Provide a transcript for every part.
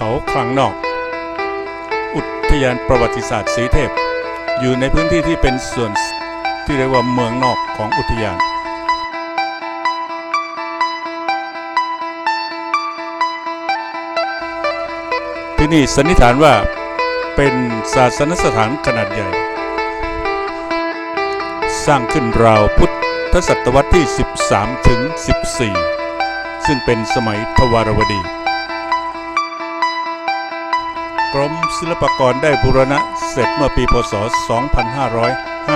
เขาคลังนอก อุทยานประวัติศาสตร์สีเทพ อยู่ในพื้นที่ที่เป็นส่วนที่เรียกว่าเมืองนอกของอุทยานที่นี่สันนิษฐานว่าเป็นศาสนสถานขนาดใหญ่ สร้างขึ้นราวพุทธศตวรรษที่ 13 ถึง 14 ซึ่งเป็นสมัยทวารวดี กรมศิลปากรได้บูรณะเสร็จเมื่อปีพศ 2555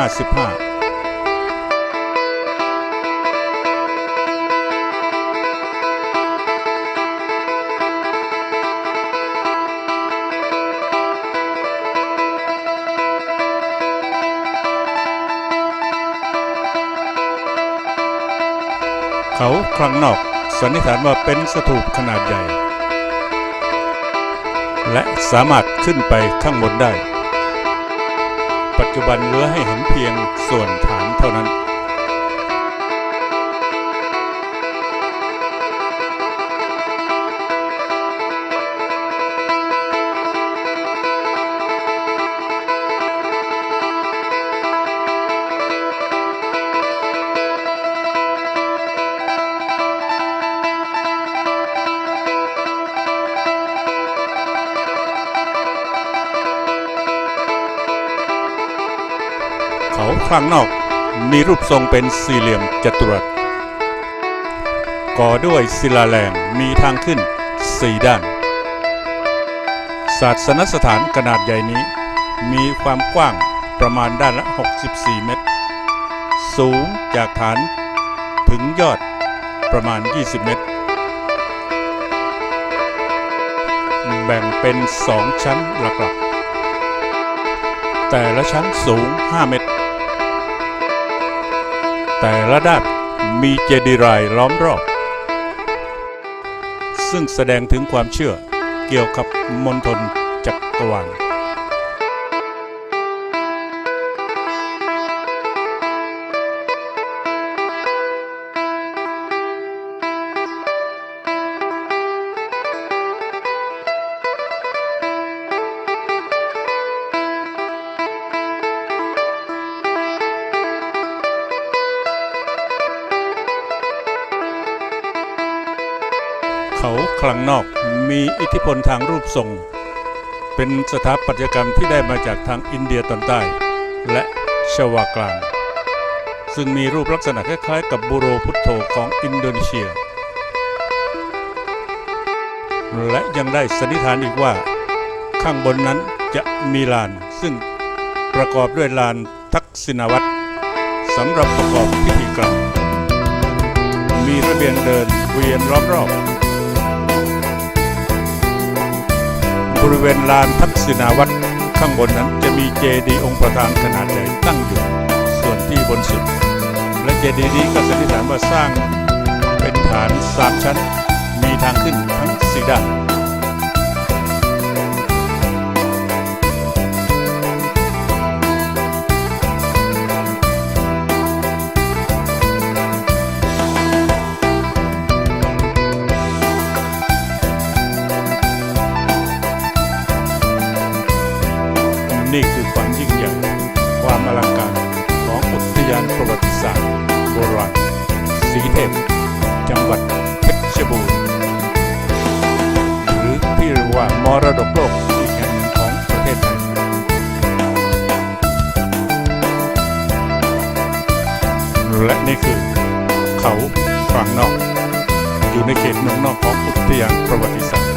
เขาคลังนอกสันนิษฐานว่าเป็นสถูปขนาดใหญ่ และสามารถขึ้นไปข้างบนได้ ปัจจุบันเหลือให้เห็นเพียงส่วนฐานเท่านั้น ขาคลังนอก มีรูปทรงเป็นสี่เหลี่ยมจัตุรัส ก่อด้วยศิลาแรงมีทางขึ้นสี่ด้าน ศาสนสถานขนาดใหญ่นี้ มีความกว้างประมาณด้านละ 64 เมตร สูงจากฐานถึงยอดประมาณ 20 เมตร แบ่งเป็นสองชั้นหลักๆ แต่ละชั้นสูง 5 เมตร แต่ละด้านมีเจดีย์รายล้อมรอบ ซึ่งแสดงถึงความเชื่อเกี่ยวกับมณฑลจักรวาล เขาคลังนอกมีอิทธิพลทางรูปทรง เป็นสถาปัตยกรรมที่ได้มาจากทางอินเดียตอนใต้ และชวากลาง ซึ่งมีรูปลักษณะคล้ายๆ กับบูโรพุทโธของอินโดนีเซีย และยังได้สันนิษฐานอีกว่า ข้างบนนั้นจะมีลาน ซึ่งประกอบด้วยลานทักษิณวัตรสำหรับประกอบพิธีกรรม มีระเบียงเดินเวียนรอบๆ เวณลานทักษิณาวัตรข้างบนนั้นจะมีเจดีย์องค์ประธานขนาดใหญ่ตั้งอยู่ ส่วนที่บนสุด และเจดีย์นี้ก็สันนิษฐานว่าสร้างเป็นฐานสามชั้น มีทางขึ้นทั้งสี่ด้าน นี่คือความยิ่งใหญ่ ความอลังการของอุทยานประวัติศาสตร์โบราณสีเทพ จังหวัดเพชรบูรณ์ หรือที่เรียกว่ามรดกโลกอีกแห่งหนึ่งของประเทศไทย และนี่คือเขาฝางนอก อยู่ในเขตเมืองนอกของอุทยานประวัติศาสตร์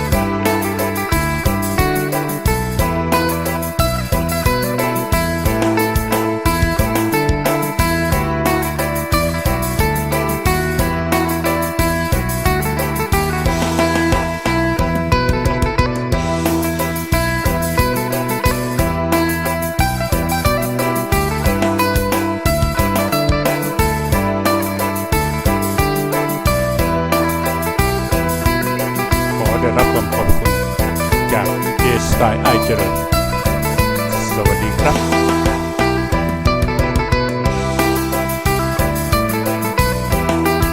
สไตล์ไอเจริญ สวัสดีครับ